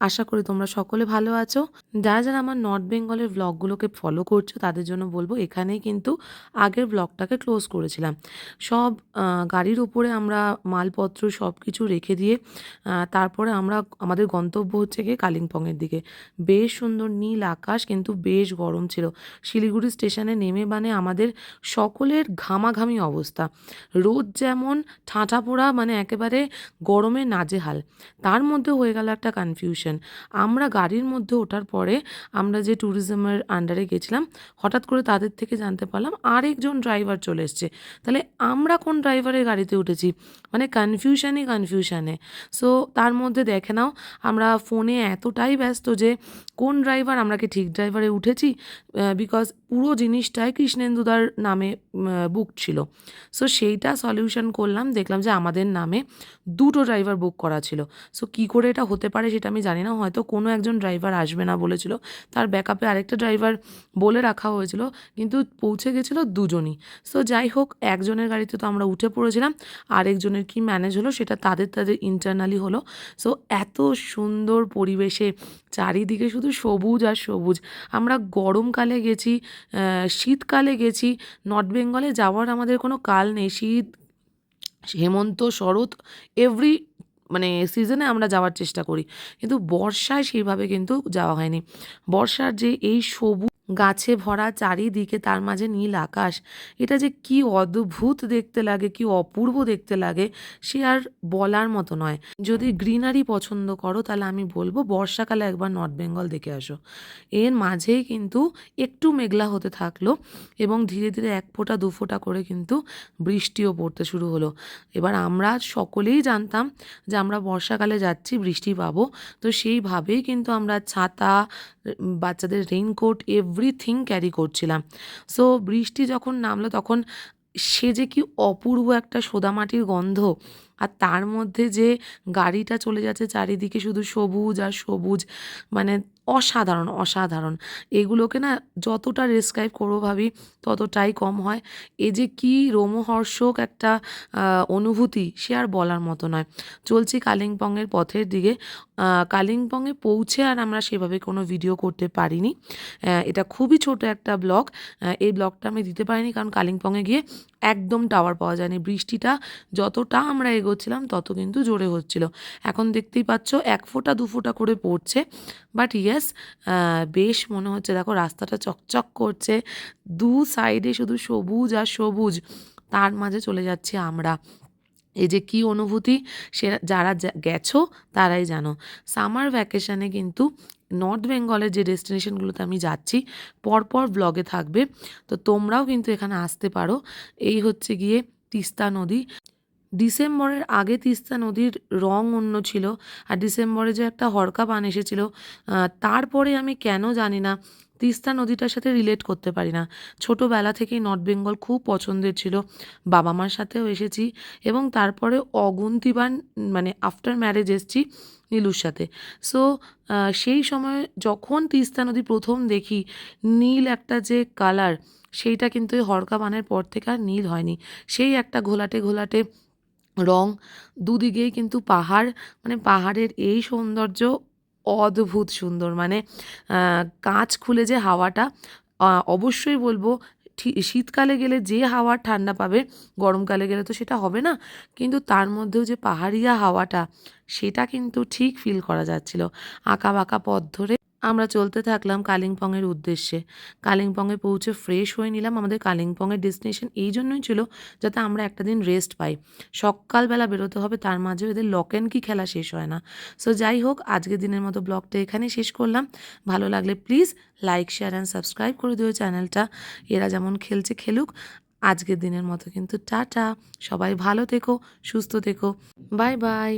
আশা করি তোমরা সকলে ভালো আছো। যারা যারা আমার নর্থ বেঙ্গলের ব্লগগুলোকে ফলো করছ, তাদের জন্য বলব এখানেই কিন্তু আগের ব্লগটাকে ক্লোজ করেছিলাম। সব গাড়ির উপরে আমরা মালপত্র সব কিছু রেখে দিয়ে তারপরে আমরা আমাদের গন্তব্য হচ্ছে গিয়ে কালিম্পংয়ের দিকে। বেশ সুন্দর নীল আকাশ, কিন্তু বেশ গরম ছিল। শিলিগুড়ি স্টেশনে নেমে মানে আমাদের সকলের ঘামাঘামি অবস্থা। রোদ যেমন ঠাঁটা পোড়া মানে একেবারে গরমে নাজেহাল। তার মধ্যে হয়ে গেল একটা কনফিউশন আমরা গাড়ির মধ্যে ওঠার পরে আমরা যে ট্যুরিজমের আন্ডারে গেছিলাম, হঠাৎ করে তাদের থেকে জানতে পারলাম আরেকজন ড্রাইভার চলে এসছে। তাহলে আমরা কোন ড্রাইভারের গাড়িতে উঠেছি? মানে কনফিউশনই কনফিউশানে সো তার মধ্যে দেখে নাও, আমরা ফোনে এতটাই ব্যস্ত যে কোন ড্রাইভার আমরা কি ঠিক ড্রাইভারে উঠেছি বিকজ পুরো জিনিসটাই কৃষ্ণেন্দুদার নামে বুক ছিল। সো সেইটা সলিউশন করলাম, দেখলাম যে আমাদের নামে দুটো ড্রাইভার বুক করা ছিল। সো কী করে এটা হতে পারে সেটা আমি জানি না, হয়তো কোনো একজন ড্রাইভার আসবে না বলেছিল। তার ব্যাকআপে আরেকটা ড্রাইভার বলে রাখা হয়েছিল, কিন্তু পৌঁছে গেছিল দুজনই। সো যাই হোক, একজনের গাড়িতে তো আমরা উঠে পড়েছিলাম, আরেকজনের কি ম্যানেজ হলো সেটা তাদের তাদের ইন্টারনালি হলো। সো এত সুন্দর পরিবেশে, চারিদিকে শুধু সবুজ আর সবুজ। আমরা গরমকালে গেছি শীতকালে গেছি নর্থ বেঙ্গলে যাওয়ার আমাদের কোনো কাল নেই। শীত, হেমন্ত, শরৎ এভরি মানে সিজনে আমরা যাওয়ার চেষ্টা করি। কিন্তু বর্ষায় সেইভাবে কিন্তু যাওয়া হয়নি। বর্ষার যে এই সবুজ গাছে ভরা চারিদিকে তার মাঝে নীল আকাশ। এটা যে কি অদ্ভুত দেখতে লাগে, কি অপূর্ব দেখতে লাগে, সে আর বলার মতো নয়। যদি গ্রিনারি পছন্দ করো, তাহলে আমি বলব বর্ষাকালে একবার নর্থ বেঙ্গল দেখে আসো। এর মাঝেই কিন্তু একটু মেঘলা হতে থাকল এবং ধীরে ধীরে এক ফোঁটা, দু ফোঁটা করে কিন্তু বৃষ্টিও পড়তে শুরু হলো। এবার আমরা সকলেই জানতাম যে আমরা বর্ষাকালে যাচ্ছি, বৃষ্টি পাবো। তো সেইভাবেই কিন্তু আমরা ছাতা, বাচ্চাদের রেইনকোট এভরিথিং ক্যারি করছিলাম। সো বৃষ্টি যখন নামলো তখন সে যে কি অপূর্ব একটা সোদামাটির গন্ধ, আর তার মধ্যে যে গাড়িটা চলে যাচ্ছে চারিদিকে শুধু সবুজ আর সবুজ মানে অসাধারণ অসাধারণ। এগুলোকে না যতটা ডিসক্রাইব করব ভাবি, ততটাই কম হয়। এ যে কি রোমহর্ষক একটা অনুভূতি সে আর বলার মতো নয়। চলছি কালিম্পংয়ের পথের দিকে। কালিম্পংয়ে পৌঁছে আর আমরা সেভাবে কোনো ভিডিও করতে পারিনি। এটা খুবই ছোট একটা ব্লগ এই ব্লগটা আমি দিতে পারিনি কারণ কালিম্পংয়ে গিয়ে একদম টাওয়ার পাওয়া যায়নি। বৃষ্টিটা যতটা আমরা এগোচ্ছিলাম, তত কিন্তু জোরে হচ্ছিল। এখন দেখতেই পাচ্ছ এক ফোঁটা, দু ফোঁটা করে পড়ছে। বাট ইয়েস বেশ মনে হচ্ছে, দেখো রাস্তাটা চকচক করছে, দু সাইডে শুধু সবুজ আর সবুজ, তার মাঝে চলে যাচ্ছি আমরা। এই যে কী অনুভূতি সে যারা গেছো তারাই জানো। সামার ভ্যাকেশানে কিন্তু নর্থ বেঙ্গলের যে ডেস্টিনেশনগুলোতে আমি যাচ্ছি, পরপর ব্লগে থাকবে। তো তোমরাও কিন্তু এখানে আসতে পারো। এই হচ্ছে গিয়ে তিস্তা নদী। ডিসেম্বরের আগে তিস্তা নদীর রং অন্য ছিল আর ডিসেম্বরে যে একটা হরকা বান এসেছিল তারপরে আমি কেন জানি না তিস্তা নদীটার সাথে রিলেট করতে পারি না। ছোটোবেলা থেকেই নর্থ বেঙ্গল খুব পছন্দের ছিল, বাবা মার সাথেও এসেছি এবং তারপরে অগুন্তিবার মানে আফটার ম্যারেজ এসেছি নীলুর সাথে। সো সেই সময় যখন তিস্তা নদী প্রথম দেখি, নীল একটা যে কালার সেইটা কিন্তু হরকা বানের পর থেকে আর নীল হয়নি। সেই একটা ঘোলাটে ঘোলাটে রং দুদিকেই কিন্তু পাহাড় মানে পাহাড়ের এই সৌন্দর্য অদ্ভুত সুন্দর। মানে কাঁচ খুলে যে হাওয়াটা অবশ্যই বলব শীতকালে গেলে যে হাওয়া ঠান্ডা পাবে, গরমকালে গেলে তো সেটা হবে না, কিন্তু তার মধ্যেও যে পাহাড়িয়া হাওয়াটা, সেটা কিন্তু ঠিক ফিল করা যাচ্ছিল। আঁকা বাঁকা পথ ধরে আমরা চলতে থাকলাম কালিম্পংয়ের উদ্দেশ্যে। কালিম্পংয়ে পৌঁছে ফ্রেশ হয়ে নিলাম আমাদের কালিম্পংয়ের ডেস্টিনেশন এই জন্যই ছিল যাতে আমরা একটা দিন রেস্ট পাই। সকালবেলা বেরোতে হবে, তার মাঝে এদের লক কি খেলা শেষ হয় না। সো যাই হোক, আজকের দিনের মতো ব্লগটা এখানে শেষ করলাম। ভালো লাগলে please like share and subscribe করে দিও চ্যানেলটা এরা যেমন খেলছে খেলুক, আজকের দিনের মতো কিন্তু টাটা। সবাই ভালো থেকো, সুস্থ থেকো। Bye bye